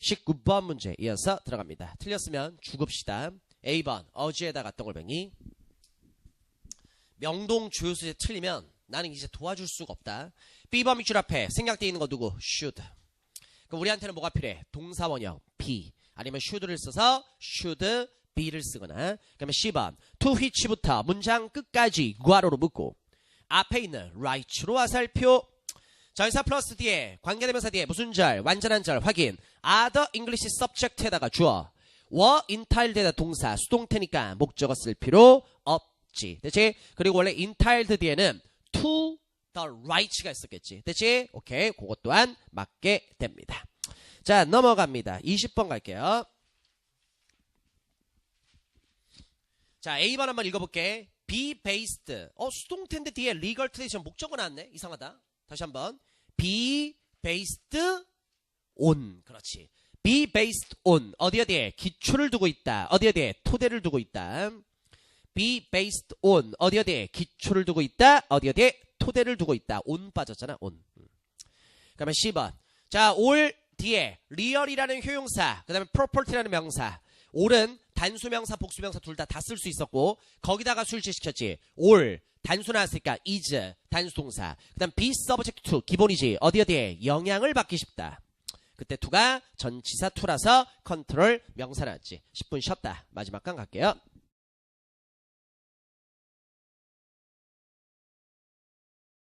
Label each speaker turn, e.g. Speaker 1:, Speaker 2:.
Speaker 1: 19번 문제 이어서 들어갑니다. 틀렸으면 죽읍시다. A번 어지에다가 덩글뱅이 명동 주요 소재 틀리면 나는 이제 도와줄 수가 없다. B번 밑줄 앞에 생략되어 있는 거 누구? should. 그럼 우리한테는 뭐가 필요해? 동사원형 be 아니면 should를 써서 should be를 쓰거나 그러면 C번 to which부터 문장 끝까지 괄호로 묶고 앞에 있는 right로 화살표 전사 플러스 뒤에 관계대명사 뒤에 무슨 절 완전한 절 확인. Other English subject에다가 주어. 워 인타일드에다 동사 수동태니까 목적어 쓸 필요 없지. 됐지? 그리고 원래 인타일드 뒤에는 to the right가 있었겠지. 됐지? 오케이. 그것 또한 맞게 됩니다. 자 넘어갑니다. 20번 갈게요. 자 A번 한번 읽어볼게. Be based. 어 수동태인데 뒤에 legal tradition 목적어 나왔네? 이상하다 다시 한번. Be based on. 그렇지. Be based on. 어디 어디에 기초를 두고 있다. 어디 어디에 토대를 두고 있다. Be based on. 어디 어디에 기초를 두고 있다. 어디 어디에 토대를 두고 있다. on 빠졌잖아 on. 음. 그러면 10번. 자올 뒤에 real이라는 효용사 그 다음에 property라는 명사. 올은 단수명사 복수명사 둘 다 다 쓸 수 있었고 거기다가 술제시켰지. 올 단수 나왔으니까 is 단수동사. 그 다음 be subject to 기본이지. 어디 어디에 영향을 받기 쉽다. 그때 투가 전치사 투라서 컨트롤 명사 나왔지. 10분 쉬었다. 마지막 강 갈게요